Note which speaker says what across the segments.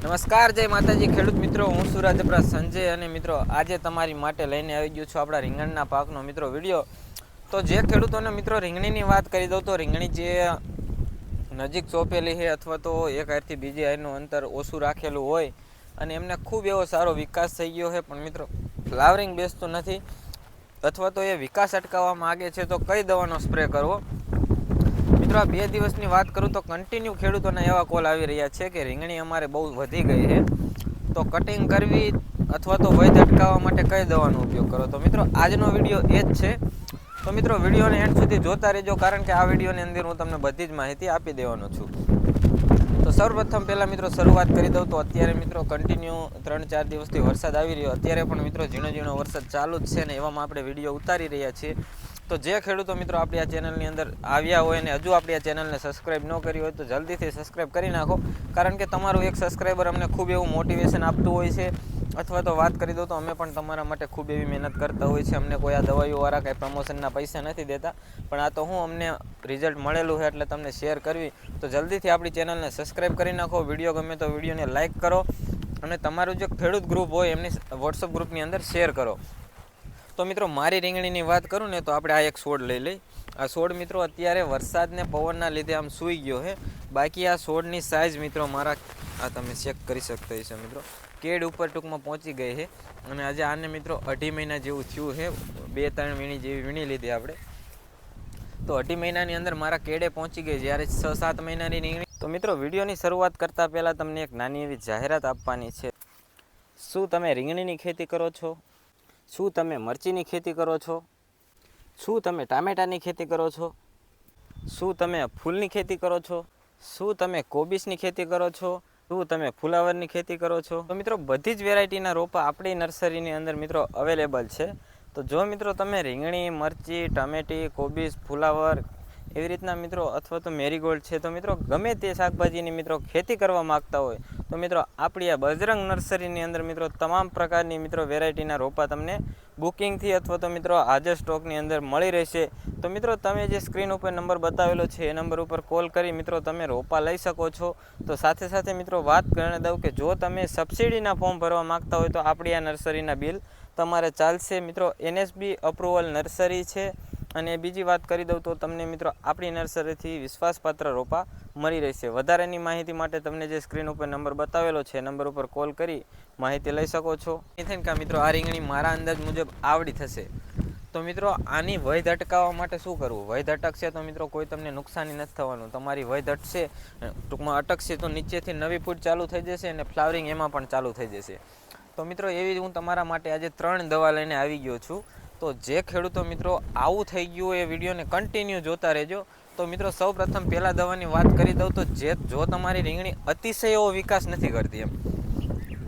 Speaker 1: નમસ્કાર, જય માતાજી. ખેડૂત મિત્રો, હું સુરાજપરા સંજય અને મિત્રો, આજે તમારી માટે લઈને આવી ગયો છું આપણા રીંગણના પાકનો મિત્રો વીડિયો. તો જે ખેડૂતોને મિત્રો રીંગણીની વાત કરી દઉં તો રીંગણી જે નજીક ચોપેલી છે અથવા તો એક આરથી બીજી આરનું અંતર ઓછું રાખેલું હોય અને એમને ખૂબ એવો સારો વિકાસ થઈ ગયો છે. પણ મિત્રો, ફ્લાવરિંગ બેસતું નથી અથવા તો એ વિકાસ અટકાવવા માગે છે તો કઈ દવાનો સ્પ્રે કરવો? મિત્રો બે દિવસની વાત કરું તો કન્ટિન્યુ ખેડૂતોના એવા કોલ આવી રહ્યા છે કે રીંગણી અમારે બહુ વધી ગઈ છે. તો કટિંગ કરવી અથવા તો વૈધ અટકાવવા માટે કઈ દવાનો ઉપયોગ કરો? તો મિત્રો, આજનો વીડિયો એ જ છે. તો મિત્રો, વિડીયોને એન્ડ સુધી જોતા રહેજો કારણ કે આ વિડીયોની અંદર હું તમને બધી જ માહિતી આપી દેવાનો છું. તો સૌપ્રથમ પહેલાં મિત્રો, શરૂઆત કરી દઉં તો અત્યારે મિત્રો કન્ટિન્યુ ત્રણ ચાર દિવસથી વરસાદ આવી રહ્યો. અત્યારે પણ મિત્રો ઝીણો ઝીણો વરસાદ ચાલુ જ છે ને એવામાં આપણે વીડિયો ઉતારી રહ્યા છીએ. તો જે ખેડૂતો મિત્રો આપણી આ ચેનલની અંદર આવ્યા હોય અને હજુ આપણી આ ચેનલને સબસ્ક્રાઈબ ન કરી હોય તો જલ્દીથી સબસ્ક્રાઈબ કરી નાખો. કારણ કે તમારું એક સબસ્ક્રાઈબર અમને ખૂબ એવું મોટિવેશન આપતું હોય છે. અથવા તો વાત કરી દો તો અમે પણ તમારા માટે ખૂબ એવી મહેનત કરતા હોય છે. અમને કોઈ આ દવાઈઓવાળા કાંઈ પ્રમોશનના પૈસા નથી દેતા. પણ આ તો હું અમને રિઝલ્ટ મળેલું છે એટલે તમને શેર કરવી. તો જલ્દીથી આપણી ચેનલને સબસ્ક્રાઈબ કરી નાખો. વીડિયો ગમે તો વિડીયોને લાઇક કરો. અને તમારું જે ખેડૂત ગ્રુપ હોય એમની વોટ્સઅપ ગ્રુપની અંદર શેર કરો. તો મિત્રો મારી રીંગણીની વાત કરું ને તો આપણે આ એક છોડ લઈ લઈ. આ છોડ મિત્રો અત્યારે વરસાદને પવનના લીધે આમ સૂઈ ગયો છે બાકી આ છોડની સાઇઝ મિત્રો મારા આ તમે ચેક કરી શકતા હશો મિત્રો. કેડ ઉપર ટૂંકમાં પહોંચી ગઈ છે અને આજે આને મિત્રો અઢી મહિના જેવું થયું છે બે ત્રણ વીણી જેવી વીણી લીધી આપણે. તો અઢી મહિનાની અંદર મારા કેડે પહોંચી ગઈ જ્યારે છ સાત મહિનાની રીંગણી તો મિત્રો વિડીયોની શરૂઆત કરતાં પહેલાં તમને એક નાની એવી જાહેરાત આપવાની છે. શું તમે રીંગણીની ખેતી કરો છો? શું તમે મરચીની ખેતી કરો છો? શું તમે ટામેટાની ખેતી કરો છો? શું તમે ફૂલની ખેતી કરો છો? શું તમે કોબીસની ખેતી કરો છો? શું તમે ફુલાવરની ખેતી કરો છો? તો મિત્રો, બધી જ વેરાયટીના રોપા આપણી નર્સરીની અંદર મિત્રો અવેલેબલ છે. તો જો મિત્રો તમે રીંગણી, મરચી, ટમેટી કોબીસ ફુલાવર એવી રીતના મિત્રો અથવા તો મેરીગોલ્ડ છે, તો મિત્રો ગમે તે શાકભાજીની મિત્રો ખેતી કરવા માગતા હોય તો મિત્રો, આપણી આ બજરંગ નર્સરીની અંદર મિત્રો તમામ પ્રકારની મિત્રો વેરાયટીના રોપા તમને બુકિંગથી અથવા તો મિત્રો આજે સ્ટોકની અંદર મળી રહેશે. તો મિત્રો, તમે જે સ્ક્રીન ઉપર નંબર બતાવેલો છે, એ નંબર ઉપર કોલ કરી મિત્રો તમે રોપા લઈ શકો છો. તો સાથે સાથે મિત્રો, વાત કરી દઉં કે જો તમે સબસિડીના ફોર્મ ભરવા માગતા હોય તો આપણી આ નર્સરીના બિલ તમારે ચાલશે. મિત્રો, એનએસબી અપ્રુવલ નર્સરી છે. અને બીજી વાત કરી દઉં તો તમને મિત્રો આપણી નર્સરીથી વિશ્વાસપાત્ર રોપા મળી રહેશે. વધારેની માહિતી માટે તમને જે સ્ક્રીન ઉપર નંબર બતાવેલો છે નંબર ઉપર કોલ કરી માહિતી લઈ શકો છો. એથી કે મિત્રો, આ રીંગણી મારા અંદાજ મુજબ આવડી થશે. તો મિત્રો, આની વય અટકાવવા માટે શું કરવું? વય અટકશે તો મિત્રો કોઈ તમને નુકસાની નથી થવાનું. તમારી વય ધટશે ટૂંકમાં અટકશે તો નીચેથી નવી ફૂટ ચાલુ થઈ જશે અને ફ્લાવરિંગ એમાં પણ ચાલુ થઈ જશે. તો મિત્રો, એવી હું તમારા માટે આજે ત્રણ દવા લઈને આવી ગયો છું. તો જે ખેડૂતો મિત્રો આવું થઈ ગયું એ વિડીયોને કન્ટિન્યુ જોતા રહેજો. તો મિત્રો સૌ પ્રથમ પહેલાં દવાની વાત કરી દઉં તો જે જો તમારી રીંગણી અતિશય એવો વિકાસ નથી કરતી એમ.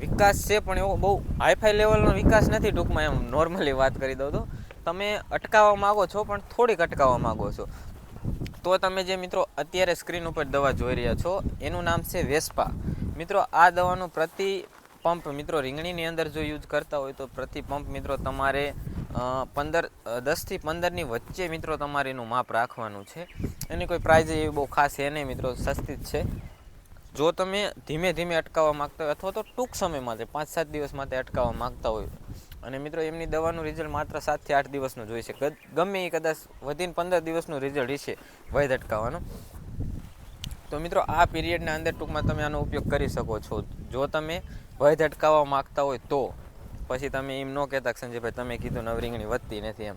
Speaker 1: વિકાસ છે પણ એવો બહુ હાઈફાઈ લેવલનો વિકાસ નથી ટૂંકમાં એમ નોર્મલી વાત કરી દઉં તો. તમે અટકાવવા માગો છો પણ થોડીક અટકાવવા માગો છો. તો તમે જે મિત્રો અત્યારે સ્ક્રીન ઉપર દવા જોઈ રહ્યા છો, એનું નામ છે વેસ્પા. મિત્રો આ દવાનું પ્રતિ પંપ મિત્રો રીંગણીની અંદર જો યુઝ કરતા હોય તો પ્રતિ પંપ મિત્રો તમારે પંદર દસથી પંદરની વચ્ચે મિત્રો તમારે એનું માપ રાખવાનું છે. એની કોઈ પ્રાઇઝ એવી બહુ ખાસ એ નહીં મિત્રો, સસ્તી જ છે. જો તમે ધીમે ધીમે અટકાવવા માગતા હોય અથવા તો ટૂંક સમય માટે પાંચ સાત દિવસ માટે અટકાવવા માગતા હોય. અને મિત્રો એમની દવાનું રિઝલ્ટ માત્ર સાતથી આઠ દિવસનું જોઈ છે. ગમે એ કદાચ વધીને પંદર દિવસનું રિઝલ્ટ હશે, વૈધ અટકાવવાનું. તો મિત્રો આ પીરિયડના અંદર ટૂંકમાં તમે આનો ઉપયોગ કરી શકો છો. જો તમે વૈધ અટકાવવા માગતા હોય તો. પછી તમે એમ ન કહેતા સંજયભાઈ, તમે કીધું નવ રીંગણી વધતી નથી એમ.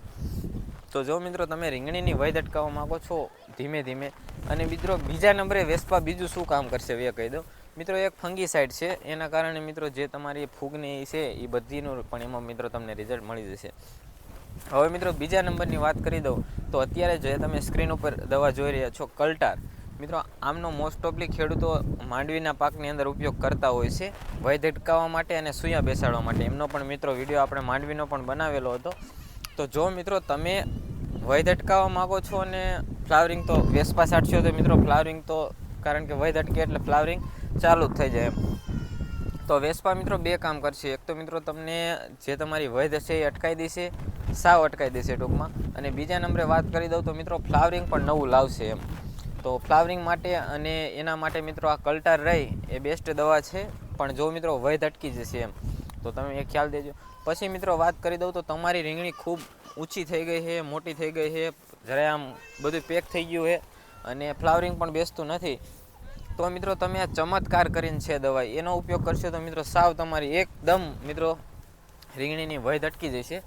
Speaker 1: તો જો મિત્રો, તમે રીંગણીની વય અટકાવવા માગો છો ધીમે ધીમે. અને મિત્રો, બીજા નંબરે વેસ્પા બીજું શું કામ કરશે એ કહી દઉં. મિત્રો, એક ફંગી સાઇડ છે, એના કારણે મિત્રો, જે તમારી ફૂગની છે, એ બધીનું પણ એમાં મિત્રો તમને રિઝલ્ટ મળી જશે. હવે મિત્રો, બીજા નંબરની વાત કરી દઉં. તો અત્યારે જે તમે સ્ક્રીન ઉપર દવા જોઈ રહ્યા છો, કલ્ટાર. મિત્રો, આમનો મોસ્ટ ઓફલી ખેડૂતો માંડવીના પાકની અંદર ઉપયોગ કરતા હોય છે વૈધ અટકાવવા માટે અને સૂયા બેસાડવા માટે. એમનો પણ મિત્રો વીડિયો આપણે માંડવીનો પણ બનાવેલો હતો. તો જો મિત્રો, તમે વય અટકાવવા માગો છો અને ફ્લાવરિંગ તો વેસ્પા સાટશો, તો મિત્રો ફ્લાવરિંગ તો, કારણ કે વય અટકે એટલે ફ્લાવરિંગ ચાલુ જ થઈ જાય એમ. તો વેસ્પા મિત્રો બે કામ કરશે. એક તો મિત્રો તમને જે તમારી વય હશે એ અટકાવી દેશે, સાવ અટકાવી દેશે ટૂંકમાં. અને બીજા નંબરે વાત કરી દઉં તો મિત્રો ફ્લાવરિંગ પણ નવું લાવશે એમ. તો ફ્લાવરિંગ માટે અને એના માટે મિત્રો આ કલ્ટાર રહી, એ બેસ્ટ દવા છે. પણ જો મિત્રો વય ધટકી જશે એમ, તો તમે એ ખ્યાલ દેજો. પછી મિત્રો વાત કરી દઉં તો તમારી રીંગણી ખૂબ ઊંચી થઈ ગઈ છે, મોટી થઈ ગઈ છે જરાય આમ બધું પેક થઈ ગયું છે અને ફ્લાવરિંગ પણ બેસતું નથી. તો મિત્રો તમે આ ચમત્કાર કરીને છે દવાઈ એનો ઉપયોગ કરશો તો મિત્રો સાવ તમારી એકદમ મિત્રો રીંગણીની વય ધટકી જશે.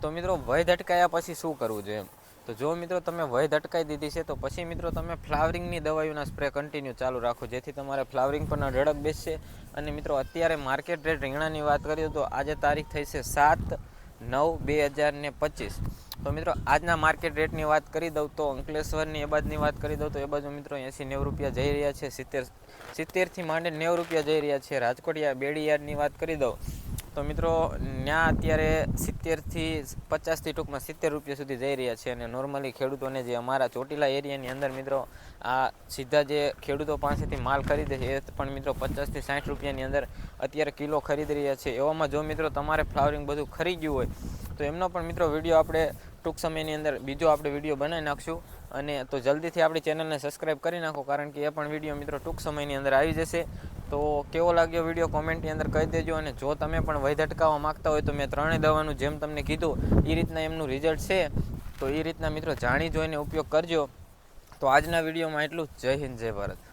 Speaker 1: તો મિત્રો વય ધટકાયા પછી શું કરવું જોઈએ? તો જો મિત્રો તમે વય ધટકાઈ દીધી છે, તો પછી મિત્રો તમે ફ્લાવરિંગની દવાઈઓના સ્પ્રે કન્ટિન્યુ ચાલુ રાખો, જેથી તમારે ફ્લાવરિંગ પણ ઝડપ બેસશે. અને મિત્રો અત્યારે માર્કેટ રેટ રીંગણાની વાત કરીએ તો આજે તારીખ થઈ છે સાત નવ બે હજાર ને પચીસ. તો મિત્રો આજના માર્કેટ રેટની વાત કરી દઉં તો અંકલેશ્વરની એ બાજુની વાત કરી દઉં તો એ બાજુ મિત્રો એંસી નેવું રૂપિયા જઈ રહ્યા છે, સિત્તેર, સિત્તેરથી માંડીને નેવું રૂપિયા જઈ રહ્યા છે. રાજકોટિયા બેડી યાર્ડની વાત કરી દઉં. તો મિત્રો ત્યાં અત્યારે સિત્તેરથી પચાસથી ટૂંકમાં સિત્તેર રૂપિયા સુધી જઈ રહ્યા છે અને નોર્મલી ખેડૂતોને જે અમારા ચોટીલા એરિયાની અંદર મિત્રો, આ સીધા જે ખેડૂતો પાસેથી માલ ખરીદે છે, એ પણ મિત્રો પચાસથી સાઠ રૂપિયાની અંદર અત્યારે કિલો ખરીદી રહ્યા છે. એવામાં જો મિત્રો તમારે ફ્લાવરિંગ બધું ખરી ગયું હોય, તો એમનો પણ મિત્રો વીડિયો આપણે ટૂંક સમયની અંદર બીજો આપણે વીડિયો બનાવી નાખશું. અને તો જલ્દીથી આપણી ચેનલને સબસ્ક્રાઈબ કરી નાખો, કારણ કે એ પણ વીડિયો મિત્રો ટૂંક સમયની અંદર આવી જશે. તો કેવો લાગ્યો વીડિયો કોમેન્ટની અંદર કહી દેજો અને જો તમે પણ વય ધટકાવવા માગતા હોય તો મેં ત્રણેય દવાનું જેમ તમને કીધું એ રીતના એમનું રિઝલ્ટ છે. તો એ રીતના મિત્રો જાણી જોઈને ઉપયોગ કરજો. તો આજના વિડીયોમાં એટલું જય હિન્દ, જય ભારત.